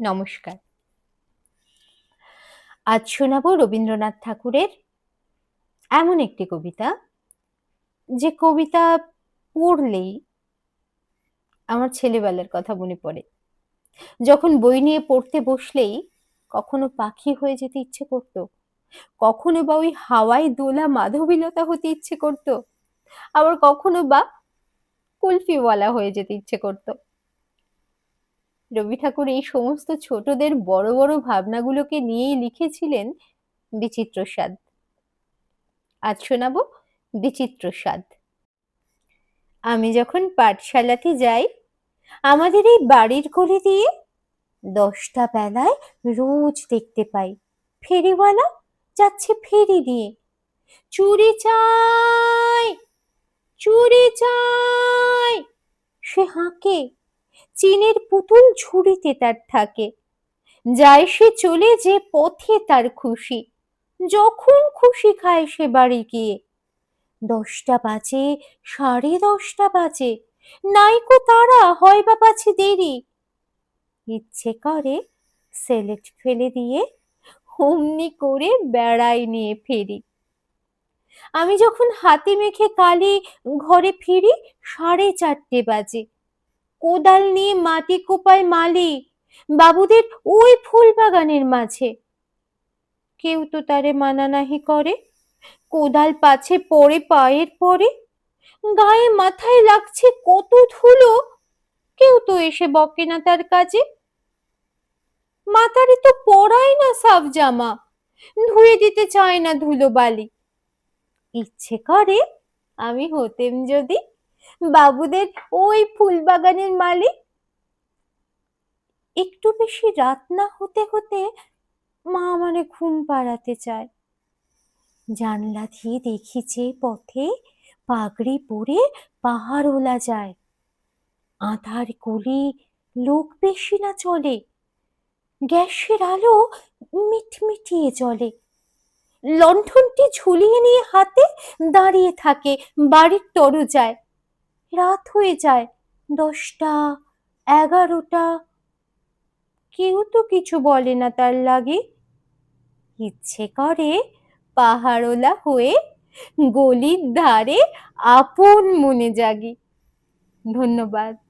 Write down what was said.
নমস্কার। আজ শোনাব রবীন্দ্রনাথ ঠাকুরের এমন একটি কবিতা, যে কবিতা পড়লেই আমার ছেলেবেলার কথা মনে পড়ে। যখন বই নিয়ে পড়তে বসলেই কখনো পাখি হয়ে যেতে ইচ্ছে করত, কখনো বা ওই হাওয়ায় দোলা মাধবীলতা হতে ইচ্ছে করত, আবার কখনো বা কুলফিওয়ালা হয়ে যেতে ইচ্ছে করতো। রবি ঠাকুর এই সমস্ত ছোটদের বড় বড় ভাবনাগুলোকে নিয়েই লিখেছিলেন বিচিত্র স্বাদ আজ শোনাব বিচিত্র স্বাদ আমি যখন পাঠশালাতে যাই, আমাদের এই বাড়ির গলি দিয়ে দশটা বেলায় রোজ দেখতে পাই। ফেরিওয়ালা যাচ্ছে ফেরি দিয়ে চুরি চাই চুরি চাই, সে হাঁকে। চীনের পুতুল ঝুড়িতে তার থাকে। যায় সে চলে যে পথে তার খুশি। যখন খুশি খায় সে বাড়ি গিয়ে। দশটা বাজে, সাড়ে দশটা বাজে। নাইকো তারা, হয় বা পাছে দেরি। ইচ্ছে করে সেলেট ফেলে দিয়ে হুমনি করে বেড়াই নিয়ে ফেরি। আমি যখন হাতে মেখে কালি ঘরে ফিরি, সাড়ে চারটে বাজে। কোদাল নিয়ে মাটি কোপায় মালি। বাবুদের ওই ফুল বাগানের মাঝে। কেউ তো তারে মানা নাহি করে। কোদাল পাছে পড়ে পায়ের পরে। গায়ে মাথায় লাগছে কত ধুলো। কেউ তো এসে বকে না তার কাজে। মাথারে তো পড়ায় না সাফ জামা। ধুয়ে দিতে চায় না ধুলো বালি। ইচ্ছে করে আমি হতেম যদি বাবুদের ওই ফুল বাগানের মালিক? একটু বেশি রাত না হতে হতে মা মানে ঘুম পাড়াতে চায়। জানলা দিয়ে দেখিছে পথে পাগড়ি পরে পাহাড় ওলা যায়। আধার গলি লোক বেশি না চলে। গ্যাসের আলো মিটমিটিয়ে চলে লণ্ঠনটি ঝুলিয়ে নিয়ে হাতে দাঁড়িয়ে থাকে, বাড়ির তরজায়। রাত হয়ে যায়। দশটা, এগারোটা। কেউ তো কিছু বলে না তার লাগে। ইচ্ছে করে পাহাড়োলা হয়ে গলির ধারে আপন মনে জাগি। ধন্যবাদ।